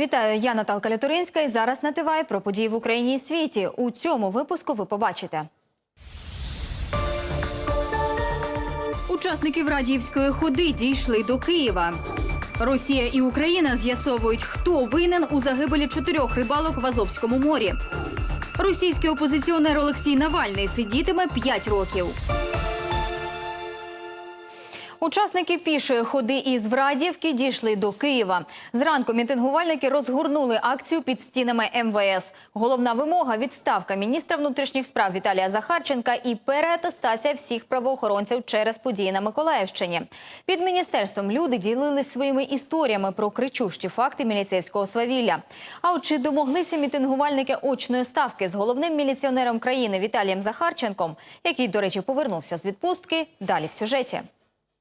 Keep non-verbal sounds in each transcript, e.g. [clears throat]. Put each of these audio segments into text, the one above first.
Вітаю, я Наталка Лятуринська і зараз на ТВАЙ про події в Україні і світі. У цьому випуску ви побачите. Учасників Радіївської ходи дійшли до Києва. Росія і Україна з'ясовують, хто винен у загибелі чотирьох рибалок в Азовському морі. Російський опозиціонер Олексій Навальний сидітиме 5 років. Учасники пішої ходи із Врадівки дійшли до Києва. Зранку мітингувальники розгорнули акцію під стінами МВС. Головна вимога відставка міністра внутрішніх справ Віталія Захарченка і переатестація всіх правоохоронців через події на Миколаївщині. Під міністерством люди ділились своїми історіями про кричущі факти міліцейського свавілля. А от чи домоглися мітингувальники очної ставки з головним міліціонером країни Віталієм Захарченком, який, до речі, повернувся з відпустки? Далі в сюжеті.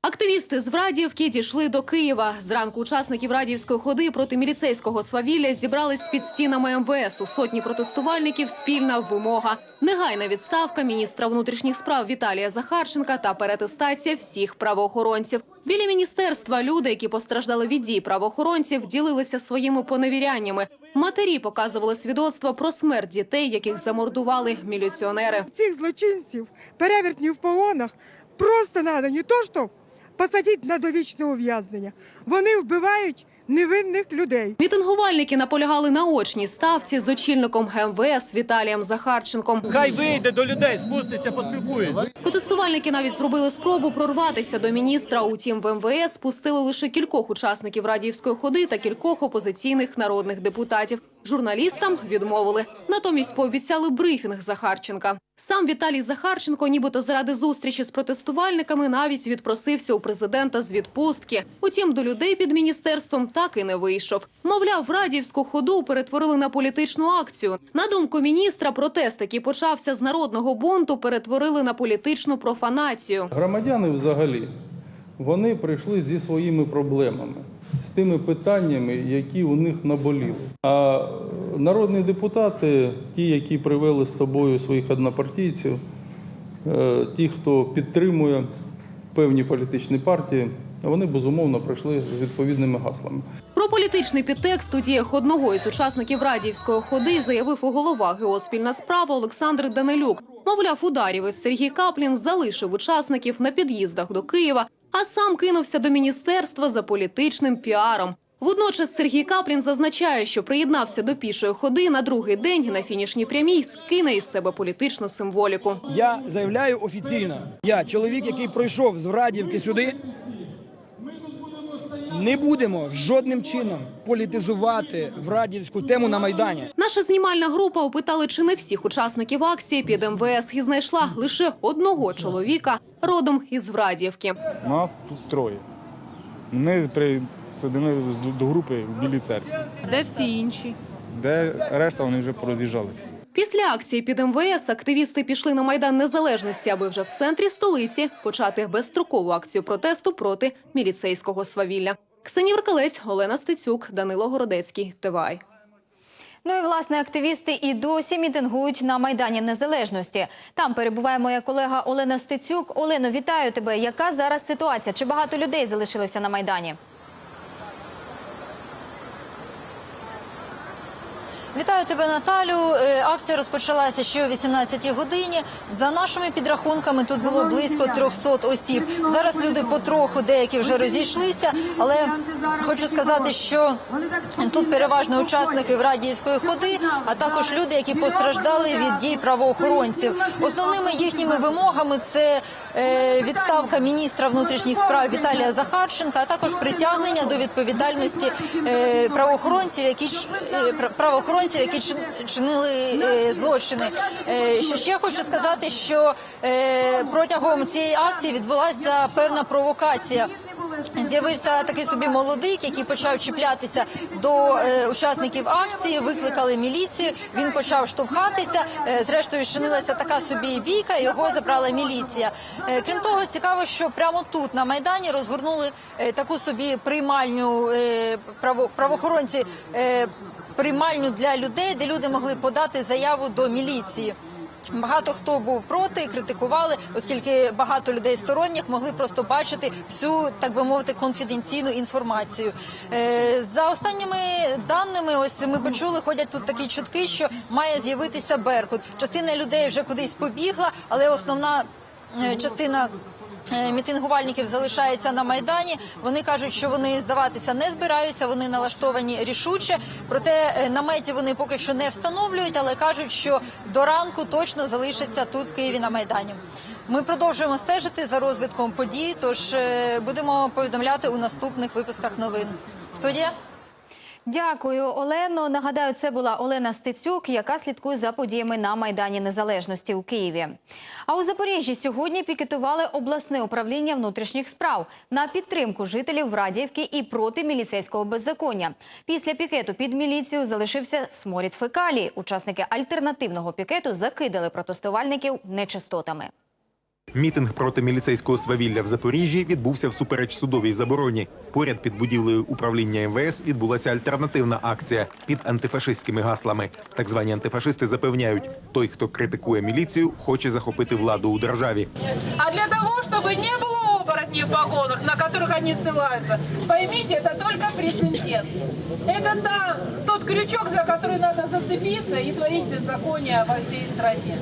Активісти з Врадіївки дійшли до Києва. Зранку учасників Радіївської ходи проти міліцейського свавілля зібрались під стінами МВС. У сотні протестувальників спільна вимога. Негайна відставка міністра внутрішніх справ Віталія Захарченка та перетестація всіх правоохоронців. Біля міністерства люди, які постраждали від дій правоохоронців, ділилися своїми поневіряннями. Матері показували свідоцтва про смерть дітей, яких замордували міліціонери. цих злочинців, перевертнів в погонах, просто треба не то, що посадити на довічне ув'язнення. Вони вбивають невинних людей. Мітингувальники наполягали на очній ставці з очільником МВС Віталієм Захарченком. Хай вийде до людей, спуститься, поспілкується. Протестувальники навіть зробили спробу прорватися до міністра. Утім, в МВС пустили лише кількох учасників радіївської ходи та кількох опозиційних народних депутатів. Журналістам відмовили. Натомість пообіцяли брифінг Захарченка. Сам Віталій Захарченко, нібито заради зустрічі з протестувальниками, навіть відпросився у президента з відпустки. Утім, до людей під міністерством так і не вийшов. Мовляв, радіївську ходу перетворили на політичну акцію. На думку міністра, протест, який почався з народного бунту, перетворили на політичну профанацію. Громадяни взагалі вони прийшли зі своїми проблемами, з тими питаннями, які у них наболіли. А народні депутати, ті, які привели з собою своїх однопартійців, е, ті, хто підтримує певні політичні партії, вони безумовно прийшли з відповідними гаслами. Про політичний підтекст у діях одного із учасників радіївської ходи заявив у голова ГО «Спільна справа Олександр Данилюк. Мовляв, ударівець Сергій Каплін залишив учасників на під'їздах до Києва, а сам кинувся до міністерства за політичним піаром. Водночас Сергій Каплін зазначає, що приєднався до пішої ходи на другий день на фінішній прямій скине із себе політичну символіку. Я заявляю офіційно. Я чоловік, який пройшов з Врадівки сюди. Не будемо жодним чином політизувати Врадівську тему на майдані. Наша знімальна група опитали, чи не всіх учасників акції під МВС і знайшла лише одного чоловіка родом із Врадіївки. Нас тут троє. Ми присоединили до групи в Білій церкві, Де всі інші? де решта вони вже пороз'їжджалися. Після акції під МВС активісти пішли на майдан незалежності, аби вже в центрі столиці почати безстрокову акцію протесту проти міліцейського свавілля. Ксенія Веркалець, Олена Стецюк, Данило Городецький. ТВАЙ. Ну і власне активісти і досі мітингують на майдані Незалежності. Там перебуває моя колега Олена Стецюк. Олено, вітаю тебе. Яка зараз ситуація? Чи багато людей залишилося на майдані? Вітаю тебе, Наталю. Е, Акція розпочалася ще о 18-й годині. За нашими підрахунками тут було близько 300 осіб. Зараз люди потроху деякі вже розійшлися, але хочу сказати, що тут переважно учасники в радіївської ходи, а також люди, які постраждали від дій правоохоронців. Основними їхніми вимогами це е, відставка міністра внутрішніх справ Віталія Захарченка, а також притягнення до відповідальності е, правоохоронців, які ч- е, які чин- чинили е, злочини. Е, Що ще хочу сказати, що е, протягом цієї акції відбулася певна провокація. З'явився такий собі молодик, який почав чіплятися до е, учасників акції. Викликали міліцію. Він почав штовхатися. Е, зрештою, чинилася така собі бійка. Його забрала міліція. Е, крім того, цікаво, що прямо тут на майдані розгорнули е, таку собі приймальню е, право, правоохоронці. Е, Приймальню для людей, де люди могли подати заяву до міліції. Багато хто був проти, критикували, оскільки багато людей сторонніх могли просто бачити всю, так би мовити, конфіденційну інформацію. Е, За останніми даними, ось ми почули, ходять тут такі чутки, що має з'явитися Беркут. Частина людей вже кудись побігла, але основна е, частина. Е, Мітингувальників залишається на майдані. Вони кажуть, що вони здаватися не збираються. Вони налаштовані рішуче. Проте е, наметів вони поки що не встановлюють, але кажуть, що до ранку точно залишаться тут в Києві на майдані. Ми продовжуємо стежити за розвитком подій. Тож е, будемо повідомляти у наступних випусках новин. Студія. Дякую, Олено. Нагадаю, це була Олена Стецюк, яка слідкує за подіями на Майдані Незалежності у Києві. А у Запоріжжі сьогодні пікетували обласне управління внутрішніх справ на підтримку жителів Врадіївки і проти міліцейського беззаконня. Після пікету під міліцію залишився сморід фекалії. Учасники альтернативного пікету закидали протестувальників нечистотами. Мітинг проти міліцейського свавілля в Запоріжжі відбувся всупереч судовій забороні. Поряд під будівлею управління МВС відбулася альтернативна акція під антифашистськими гаслами. Так звані антифашисти запевняють, той, хто критикує міліцію, хоче захопити владу у державі. А для того, чтобы не было оборотней в погонах, на которых они ссылаются, поймите, это только прецедент. Это та, тот крючок, за который надо зацепиться и творить беззаконие во всей стране.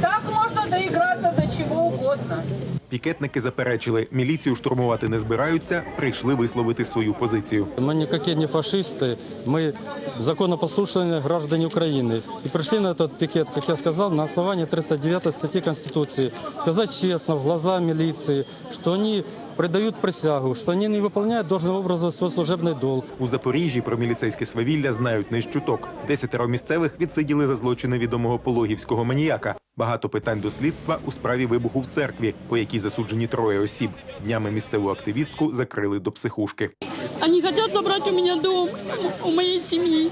Так можно доиграться до чего угодно. Пікетники заперечили, міліцію штурмувати не збираються, прийшли висловити свою позицію. Мы никакие не фашисты, мы законопослушные граждане Украины. И пришли на этот пикет, как я сказал, на основании 39 статьи Конституции. Сказать честно, в глаза милиции, что они предают присягу, что они не выполняют должным образом свой служебный долг. У Запоріжжі про міліцейське свавілля знають не з чуток. Десятеро місцевих відсиділи за злочини відомого пологівського маніяка. Багато питань до слідства у справі вибуху в церкві, по якій засуджені троє осіб. Днями місцеву активістку закрили до психушки. Они хотят забрать у меня дом, у моей семьи.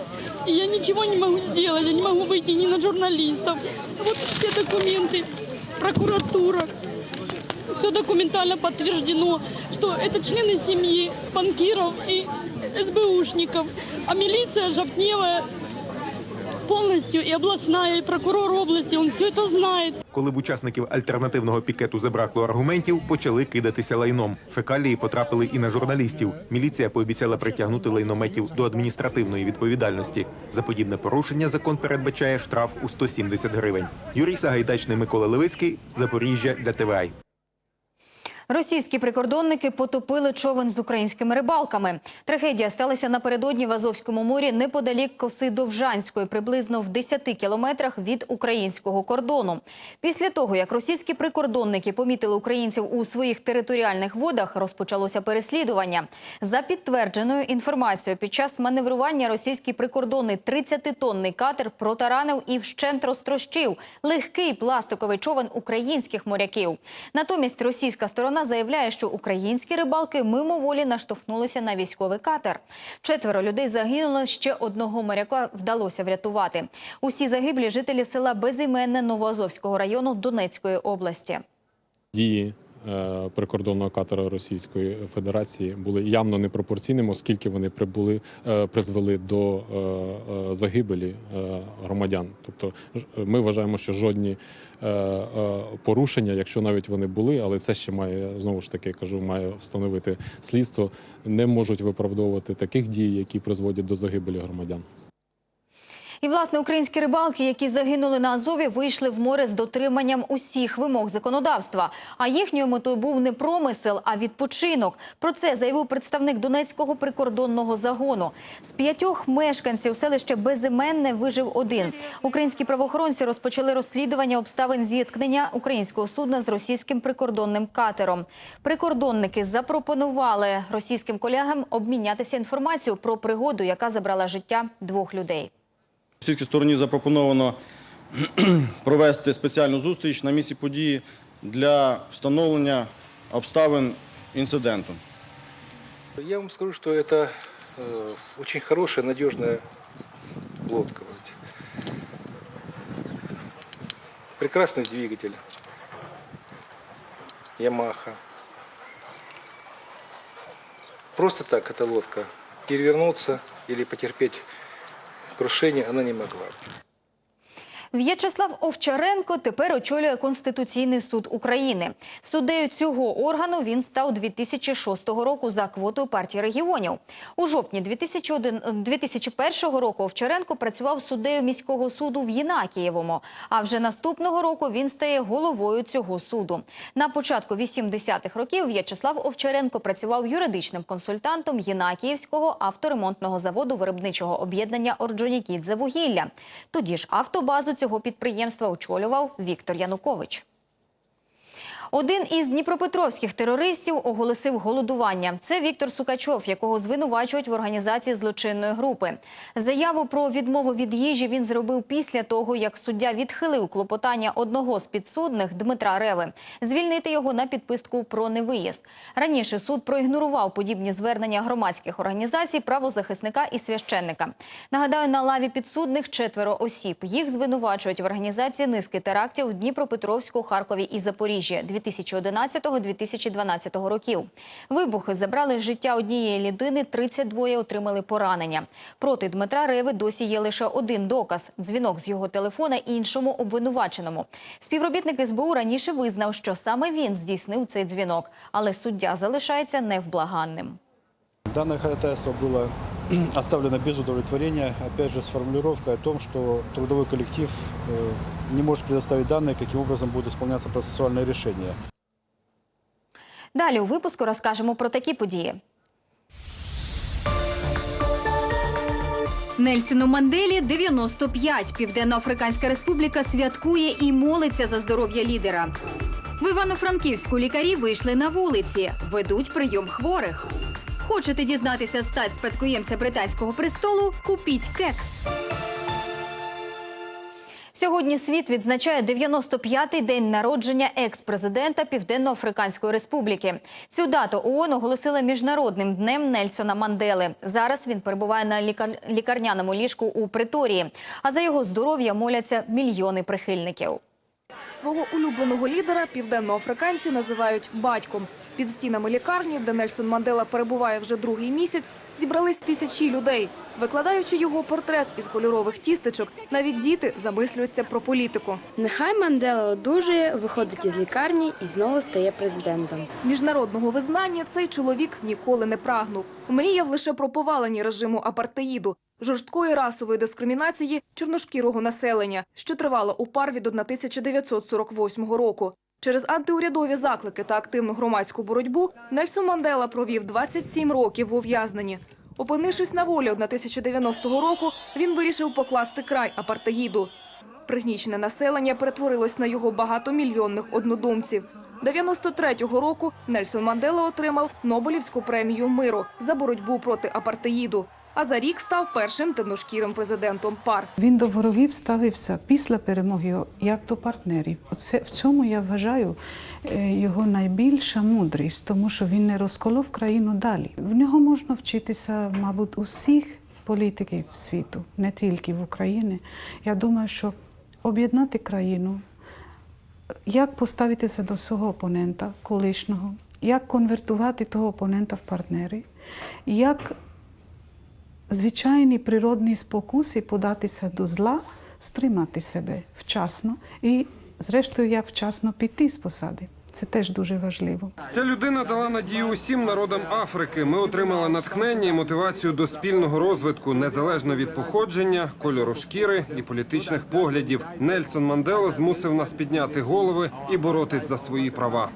И я ничего не могу сделать, я не могу выйти ни на журналистов. Вот все документы, прокуратура. Все документально подтверждено, что это члены семьи банкиров и СБУшников. А милиция Жовтневая полностью и областная, и прокурор области, он все это знает. Коли в учасників альтернативного пікету забракло аргументів, почали кидатися лайном. Фекалії потрапили і на журналістів. Міліція пообіцяла притягнути лайнометів до адміністративної відповідальності. За подібне порушення закон передбачає штраф у 170 гривень. Юрій Сагайдачний, Микола Левицький, Запоріжжя для ТВАЙ. Російські прикордонники потопили човен з українськими рибалками. Трагедія сталася напередодні в Азовському морі неподалік коси Довжанської, приблизно в 10 кілометрах від українського кордону. Після того, як російські прикордонники помітили українців у своїх територіальних водах, розпочалося переслідування. За підтвердженою інформацією, під час маневрування російський прикордонний 30-тонний катер протаранив і вщент розтрощив легкий пластиковий човен українських моряків. Натомість російська сторона заявляє, що українські рибалки мимоволі наштовхнулися на військовий катер. Четверо людей загинули, ще одного моряка вдалося врятувати. Усі загиблі жителі села Безіменне Новоазовського району Донецької області. Дії прикордонного катера Російської Федерації були явно непропорційними, оскільки вони прибули, е, призвели до е, е, загибелі е, громадян. Тобто ми вважаємо, що жодні е, е, порушення, якщо навіть вони були, але це ще має знову ж таки кажу, має встановити слідство, не можуть виправдовувати таких дій, які призводять до загибелі громадян. І, власне, українські рибалки, які загинули на Азові, вийшли в море з дотриманням усіх вимог законодавства. А їхньою метою був не промисел, а відпочинок. Про це заявив представник Донецького прикордонного загону. З п'ятьох мешканців селища Безіменне вижив один. Українські правоохоронці розпочали розслідування обставин зіткнення українського судна з російським прикордонним катером. Прикордонники запропонували російським колегам обмінятися інформацією про пригоду, яка забрала життя двох людей. Російській стороні запропоновано [clears throat] провести спеціальну зустріч на місці події для встановлення обставин інциденту. Я вам скажу, что это э, очень хорошая, надежная лодка. вроде. Прекрасный двигатель. Ямаха. Просто так эта лодка перевернуться или потерпеть крушение она не могла. В'ячеслав Овчаренко тепер очолює Конституційний суд України. Суддею цього органу він став 2006 року за квотою партії регіонів. У жовтні 2001 2001 року Овчаренко працював суддею міського суду в Єнакієвому. А вже наступного року він стає головою цього суду. На початку 80-х років В'ячеслав Овчаренко працював юридичним консультантом Єнакіївського авторемонтного заводу виробничого об'єднання Орджонікідзе вугілля. Тоді ж автобазу цього підприємства очолював Віктор Янукович. Один із дніпропетровських терористів оголосив голодування. Це Віктор Сукачов, якого звинувачують в організації злочинної групи. Заяву про відмову від їжі він зробив після того, як суддя відхилив клопотання одного з підсудних Дмитра Реви звільнити його на підписку про невиїзд. Раніше суд проігнорував подібні звернення громадських організацій, правозахисника і священника. Нагадаю, на лаві підсудних четверо осіб. Їх звинувачують в організації низки терактів в Дніпропетровську, Харкові і Запоріжжі 2011-2012 років. Вибухи забрали життя однієї людини, 32 отримали поранення. Проти Дмитра Реви досі є лише один доказ – дзвінок з його телефона іншому обвинуваченому. Співробітник СБУ раніше визнав, що саме він здійснив цей дзвінок, але суддя залишається невблаганним. Данное ходатайство было [clears throat] оставлено без удовлетворения, опять же, с формулировкой о том, что трудовой коллектив э, не может предоставить данные, каким образом будут исполняться процессуальные решения. Далі у випуску розкажемо про такі події. Нельсону Манделі 95. Південно-Африканська Республіка святкує і молиться за здоров'я лідера. В Івано-Франківську лікарі вийшли на вулиці, ведуть прийом хворих. Хочете дізнатися стать спадкоємця британського престолу? Купіть кекс. Сьогодні світ відзначає 95-й день народження екс-президента Південно-Африканської Республіки. Цю дату ООН оголосила міжнародним днем Нельсона Мандели. Зараз він перебуває на лікар... лікарняному ліжку у приторії. А за його здоров'я моляться мільйони прихильників. Свого улюбленого лідера південноафриканці називають батьком. Під стінами лікарні, де Нельсон Мандела перебуває вже другий місяць, зібрались тисячі людей. Викладаючи його портрет із кольорових тістечок, навіть діти замислюються про політику. Нехай Мандела одужує, виходить із лікарні і знову стає президентом. Міжнародного визнання цей чоловік ніколи не прагнув. Мріяв лише про повалення режиму апартеїду, жорсткої расової дискримінації чорношкірого населення, що тривала у парві до 1948 року. Через антиурядові заклики та активну громадську боротьбу Нельсон Мандела провів 27 років в ув'язненні. Опинившись на волі 1990 року, він вирішив покласти край апартеїду. Пригнічене населення перетворилось на його багатомільйонних однодумців. 93-го року Нельсон Мандела отримав Нобелівську премію миру за боротьбу проти апартеїду. А за рік став першим темношкірим президентом пар. Він до ворогів ставився після перемоги як до партнерів. Оце в цьому я вважаю е, його найбільша мудрість, тому що він не розколов країну далі. В нього можна вчитися, мабуть, усіх політиків світу, не тільки в Україні. Я думаю, що об'єднати країну, як поставитися до свого опонента колишнього, як конвертувати того опонента в партнери, як звичайні природні спокуси податися до зла, стримати себе вчасно і, зрештою, як вчасно піти з посади. Це теж дуже важливо. Ця людина дала надію усім народам Африки. Ми отримали натхнення і мотивацію до спільного розвитку незалежно від походження, кольору шкіри і політичних поглядів. Нельсон Мандела змусив нас підняти голови і боротись за свої права.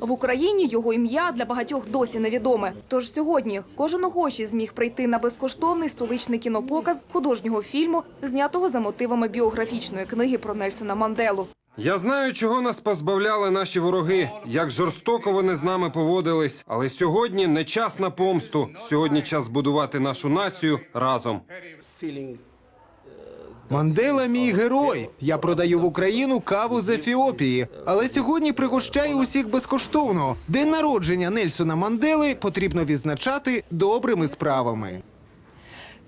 В Україні його ім'я для багатьох досі невідоме. Тож сьогодні кожен охочий зміг прийти на безкоштовний столичний кінопоказ художнього фільму, знятого за мотивами біографічної книги про Нельсона Манделу. Я знаю, чого нас позбавляли наші вороги, як жорстоко вони з нами поводились. Але сьогодні не час на помсту. Сьогодні час будувати нашу націю разом. Мандела мій герой. Я продаю в Україну каву з Ефіопії, але сьогодні пригощаю усіх безкоштовно. День народження Нельсона Мандели потрібно відзначати добрими справами.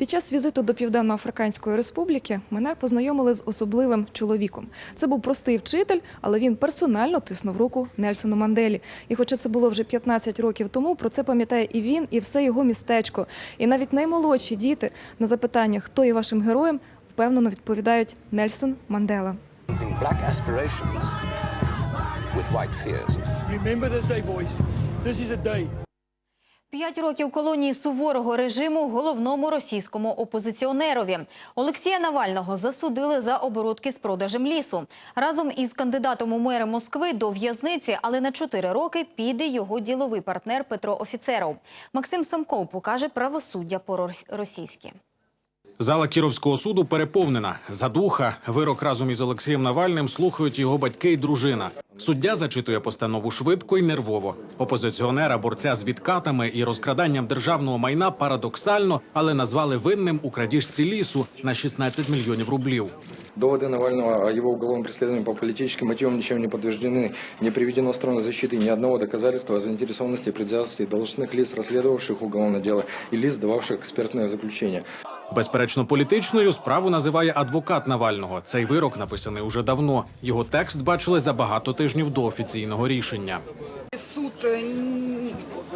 Під час візиту до Південно-Африканської Республіки мене познайомили з особливим чоловіком. Це був простий вчитель, але він персонально тиснув руку Нельсону Манделі. І хоча це було вже 15 років тому, про це пам'ятає і він, і все його містечко. І навіть наймолодші діти на запитання, хто є вашим героєм, впевнено відповідають Нельсон Мандела. Remember this day, boys. This is a day. П'ять років колонії суворого режиму головному російському опозиціонерові Олексія Навального засудили за оборудки з продажем лісу. Разом із кандидатом у мери Москви до в'язниці, але на чотири роки піде його діловий партнер Петро Офіцеров. Максим Сомков покаже правосуддя по-російськи. Зала Кіровського суду переповнена. Задуха. Вирок разом із Олексієм Навальним слухають його батьки і дружина. Суддя зачитує постанову швидко і нервово. Опозиціонера, борця з відкатами і розкраданням державного майна парадоксально, але назвали винним у крадіжці лісу на 16 мільйонів рублів. Доводы Навального о его уголовном преследовании по политическим мотивам ничем не подтверждены. Не приведено в сторону защиты ни одного доказательства о заинтересованности и предвзятости должностных лиц, расследовавших уголовное дело, и лиц, дававших экспертное заключение. Безперечно, політичною справу називає адвокат Навального. Цей вирок написаний уже давно. Його текст бачили за багато тижнів до офіційного рішення. Суд э, н-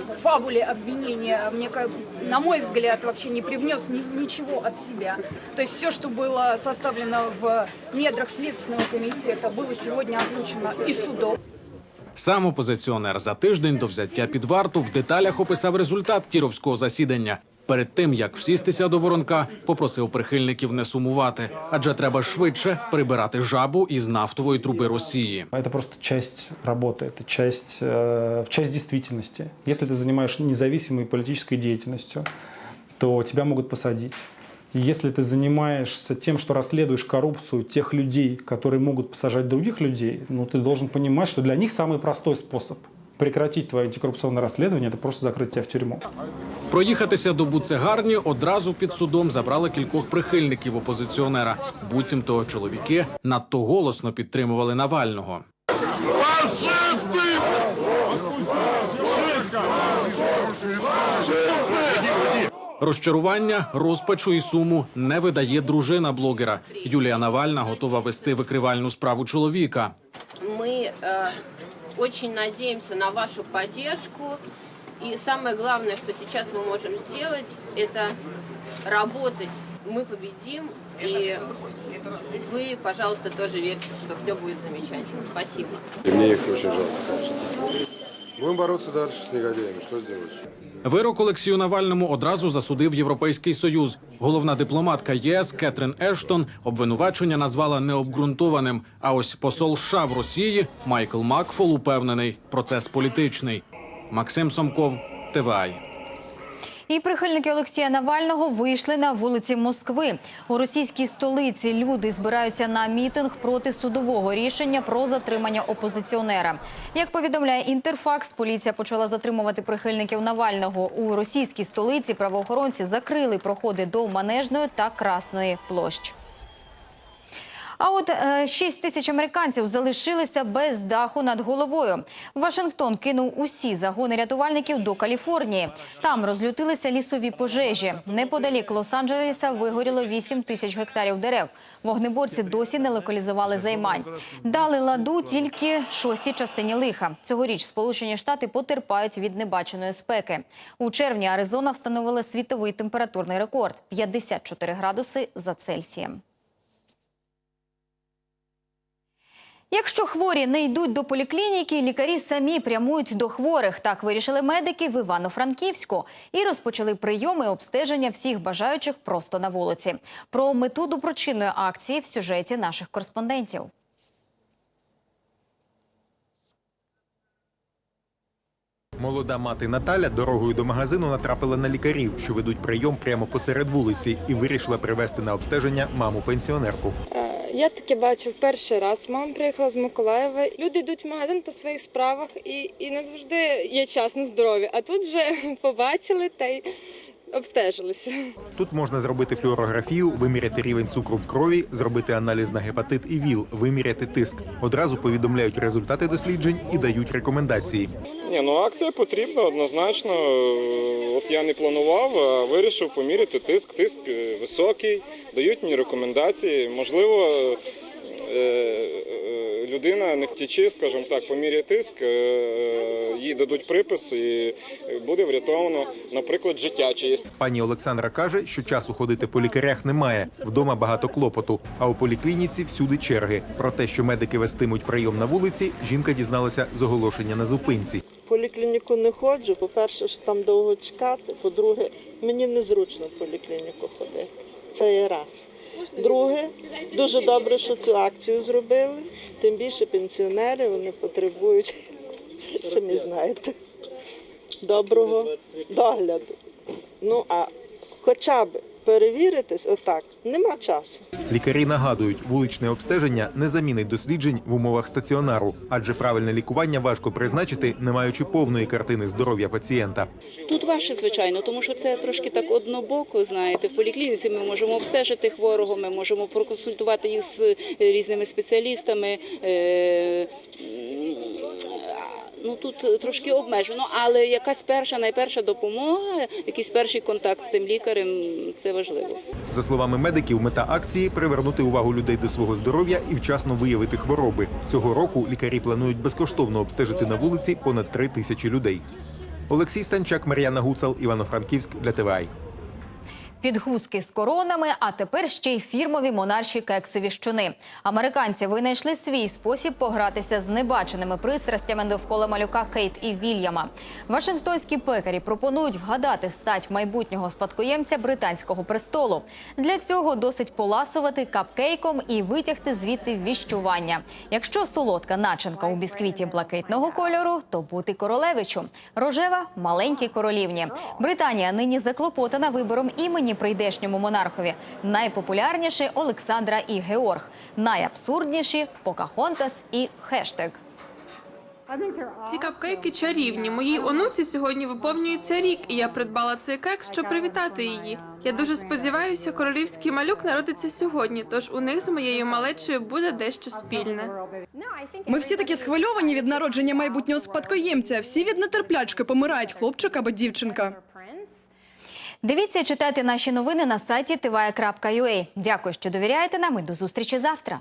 в фабуле обвинения, мне, ка- на мой взгляд, вообще не привнес ни- ничего от себя. То есть все, что было составлено в недрах Следственного комитета, было сегодня озвучено и судом. Сам опозиціонер за тиждень до взяття під варту в деталях описав результат кіровського засідання. Перед тим як всістися до воронка, попросив прихильників не сумувати, адже треба швидше прибирати жабу із нафтової труби Росії. Это просто часть работы, это часть, э, часть действительности. Если ты занимаешься независимой политической деятельностью, то тебя могут посадить. И Если ты занимаешься тем, что расследуешь коррупцию тех людей, которые могут посажать других людей, ну ты должен понимать, что для них самый простой способ прекратить твое антикоррупционное расследование – это просто закрыть тебя в тюрьму. Проїхатися до Буцегарні одразу під судом забрали кількох прихильників опозиціонера. Буцімто чоловіки надто голосно підтримували Навального. Розчарування, розпачу і суму не видає дружина блогера. Юлія Навальна готова вести викривальну справу чоловіка. Мы э, очень надеемся на вашу поддержку. И самое главное, что сейчас мы можем сделать, это работать. Мы победим. И вы, пожалуйста, тоже верьте, что все будет замечательно. Спасибо. И мне их очень жалко, конечно. Будем бороться дальше с негодяями. Что сделаешь? Вирок Олексію Навальному одразу засудив Європейський Союз. Головна дипломатка ЄС Кетрін Ештон обвинувачення назвала необґрунтованим. А ось посол США в Росії Майкл Макфол упевнений, процес політичний. Максим Сомков, ТВАЙ. І прихильники Олексія Навального вийшли на вулиці Москви. У російській столиці люди збираються на мітинг проти судового рішення про затримання опозиціонера. Як повідомляє Інтерфакс, поліція почала затримувати прихильників Навального. У російській столиці правоохоронці закрили проходи до Манежної та Красної площ. А от е, 6 тисяч американців залишилися без даху над головою. Вашингтон кинув усі загони рятувальників до Каліфорнії. Там розлютилися лісові пожежі. Неподалік Лос-Анджелеса вигоріло 8 тисяч гектарів дерев. Вогнеборці досі не локалізували займань. Дали ладу тільки шостій частині лиха. Цьогоріч Сполучені Штати потерпають від небаченої спеки. У червні Аризона встановила світовий температурний рекорд – 54 градуси за Цельсієм. Якщо хворі не йдуть до поліклініки, лікарі самі прямують до хворих. Так вирішили медики в Івано-Франківську і розпочали прийоми обстеження всіх бажаючих просто на вулиці. Про мету доброчинної акції в сюжеті наших кореспондентів. Молода мати Наталя дорогою до магазину натрапила на лікарів, що ведуть прийом прямо посеред вулиці, і вирішила привезти на обстеження маму пенсіонерку. Я таке бачу в перший раз. Мама приїхала з Миколаєва. Люди йдуть в магазин по своїх справах і, і не завжди є час на здоров'я. А тут вже [laughs] побачили та й обстежилися. Тут можна зробити флюорографію, виміряти рівень цукру в крові, зробити аналіз на гепатит і ВІЛ, виміряти тиск. Одразу повідомляють результати досліджень і дають рекомендації. Ні, ну акція потрібна однозначно. От я не планував, а вирішив поміряти тиск. Тиск е, високий, дають мені рекомендації. Можливо, е, людина, не хотячи, скажімо так, поміряє тиск, е, е, їй дадуть припис і буде врятовано, наприклад, життя чиєсь. Пані Олександра каже, що часу ходити по лікарях немає. Вдома багато клопоту, а у поліклініці всюди черги. Про те, що медики вестимуть прийом на вулиці, жінка дізналася з оголошення на зупинці. В поліклініку не ходжу. По-перше, що там довго чекати. По-друге, мені незручно в поліклініку ходити. Це є раз. Друге, дуже добре, що цю акцію зробили. Тим більше пенсіонери вони потребують, [laughs] самі знаєте, доброго догляду. Ну а хоча б перевіритись отак, нема часу. Лікарі нагадують, вуличне обстеження не замінить досліджень в умовах стаціонару, адже правильне лікування важко призначити, не маючи повної картини здоров'я пацієнта. Тут важче, звичайно, тому що це трошки так однобоко. Знаєте, в поліклініці ми можемо обстежити хворого, ми можемо проконсультувати їх з е, різними спеціалістами. Е, Ну тут трошки обмежено, але якась перша, найперша допомога, якийсь перший контакт з тим лікарем це важливо. За словами медиків, мета акції привернути увагу людей до свого здоров'я і вчасно виявити хвороби. Цього року лікарі планують безкоштовно обстежити на вулиці понад три тисячі людей. Олексій Станчак, Мар'яна Гуцал, Івано-Франківськ для ТВАЙ. Підгузки з коронами, а тепер ще й фірмові монарші кексові щуни. Американці винайшли свій спосіб погратися з небаченими пристрастями довкола малюка Кейт і Вільяма. Вашингтонські пекарі пропонують вгадати стать майбутнього спадкоємця британського престолу. Для цього досить поласувати капкейком і витягти звідти віщування. Якщо солодка начинка у бісквіті блакитного кольору, то бути королевичу. Рожева маленькій королівні. Британія нині заклопотана вибором імені прийдешньому монархові. Найпопулярніші Олександра і Георг. Найабсурдніші Покахонтас і хештег. Ці капкейки чарівні. Моїй онуці сьогодні виповнюється рік, і я придбала цей кекс, щоб привітати її. Я дуже сподіваюся, королівський малюк народиться сьогодні, тож у них з моєю малечою буде дещо спільне. Ми всі такі схвильовані від народження майбутнього спадкоємця. Всі від нетерплячки помирають, хлопчик або дівчинка. Дивіться і читайте наші новини на сайті tva.ua. Дякую, що довіряєте нам і до зустрічі завтра.